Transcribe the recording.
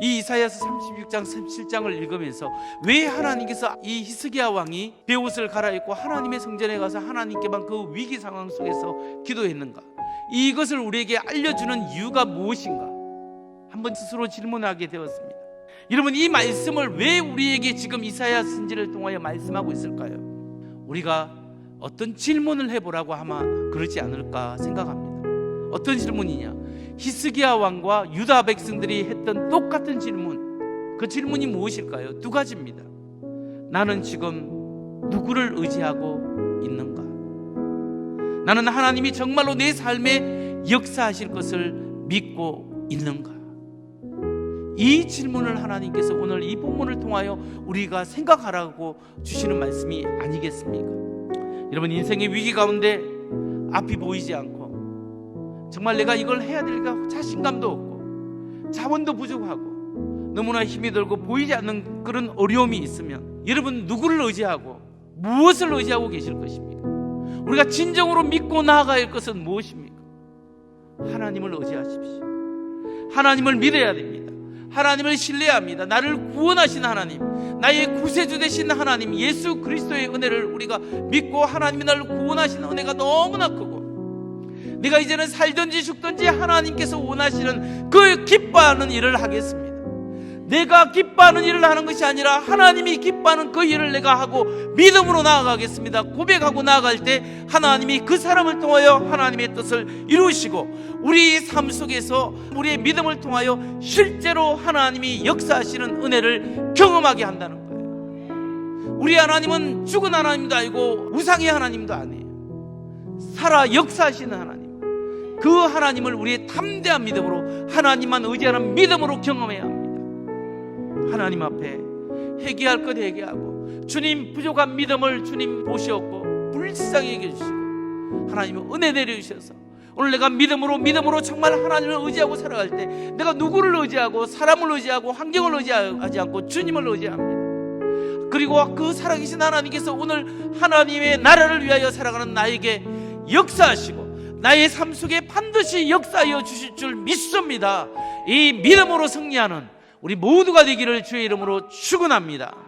이 이사야서 36장 37장을 읽으면서 왜 하나님께서 이 히스기야 왕이 베옷을 갈아입고 하나님의 성전에 가서 하나님께만 그 위기 상황 속에서 기도했는가? 이것을 우리에게 알려주는 이유가 무엇인가? 한번 스스로 질문하게 되었습니다. 여러분 이 말씀을 왜 우리에게 지금 이사야 선지를 통하여 말씀하고 있을까요? 우리가 어떤 질문을 해보라고 아마 그러지 않을까 생각합니다. 어떤 질문이냐? 히스기야 왕과 유다 백성들이 했던 똑같은 질문. 그 질문이 무엇일까요? 두 가지입니다. 나는 지금 누구를 의지하고 있는가? 나는 하나님이 정말로 내 삶에 역사하실 것을 믿고 있는가? 이 질문을 하나님께서 오늘 이 본문을 통하여 우리가 생각하라고 주시는 말씀이 아니겠습니까? 여러분 인생의 위기 가운데 앞이 보이지 않고 정말 내가 이걸 해야 될까 자신감도 없고 자원도 부족하고 너무나 힘이 들고 보이지 않는 그런 어려움이 있으면 여러분 누구를 의지하고 무엇을 의지하고 계실 것입니까? 우리가 진정으로 믿고 할 것은 무엇입니까? 하나님을 의지하십시오. 하나님을 믿어야 됩니다. 하나님을 신뢰합니다. 나를 구원하신 하나님, 나의 구세주 되신 하나님, 예수 그리스도의 은혜를 우리가 믿고 하나님이 나를 구원하신 은혜가 너무나 크고 내가 이제는 살든지 죽든지 하나님께서 원하시는 그 기뻐하는 일을 하겠습니다. 내가 기뻐하는 일을 하는 것이 아니라 하나님이 기뻐하는 그 일을 내가 하고 믿음으로 나아가겠습니다. 고백하고 나아갈 때 하나님이 그 사람을 통하여 하나님의 뜻을 이루시고 우리 삶 속에서 우리의 믿음을 통하여 실제로 하나님이 역사하시는 은혜를 경험하게 한다는 거예요. 우리 하나님은 죽은 하나님도 아니고 우상의 하나님도 아니에요. 살아 역사하시는 하나님. 그 하나님을 우리의 담대한 믿음으로 하나님만 의지하는 믿음으로 경험해야 합니다. 하나님 앞에 회개할 것 회개하고 주님 부족한 믿음을 주님 보시었고 불쌍히 여겨 주시고 하나님은 은혜 내려 주셔서 오늘 내가 믿음으로 믿음으로 정말 하나님을 의지하고 살아갈 때 내가 누구를 의지하고 사람을 의지하고 환경을 의지하지 않고 주님을 의지합니다. 그리고 그 살아계신 하나님께서 오늘 하나님의 나라를 위하여 살아가는 나에게 역사하시고 나의 삶 속에 반드시 역사하여 주실 줄 믿습니다. 이 믿음으로 승리하는 우리 모두가 되기를 주의 이름으로 축원합니다.